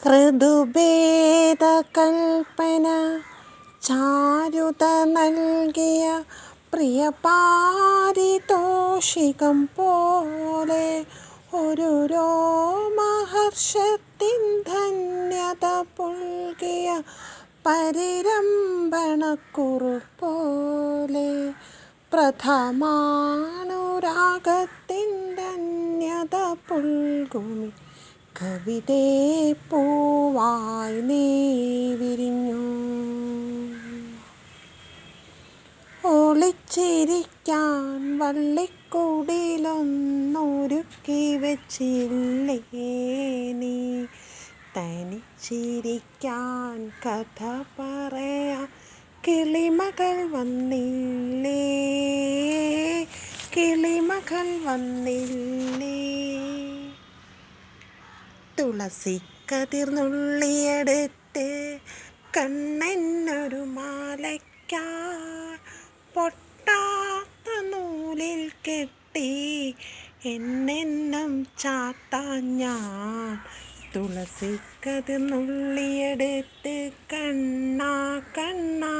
ഋതുഭേദകൽപ്പന ചാരുത നൽകിയ പ്രിയ പാരിതോഷികം പോലെ ഒരു രോമഹർഷത്തിൻ ധന്യത പുൽകിയ പരിരംഭണക്കുറുപോലെ പ്രഥമാണുരാഗത്തിൻ ധന്യത പുൽകുമി കവിതേ പൂവായി നീ വിരിഞ്ഞു. ഒളിച്ചിരിക്കാൻ വള്ളിക്കൂടിലൊന്നൊരുക്കി വെച്ചില്ലേ നീ? തനിച്ചിരിക്കാൻ കഥ പറയാ കിളിമകൾ വന്നില്ലേ? കിളിമകൾ വന്നില്ലേ? തുളസിക്കതിർന്നുള്ളിയെടുത്ത് കണ്ണെന്നൊരു മാലയ്ക്കാ പൊട്ടാത്ത നൂലിൽ കെട്ടി എന്നെന്നും ചാത്താൻ ഞാൻ തുളസിക്കതിർന്നുള്ളിയെടുത്ത് കണ്ണാ കണ്ണാ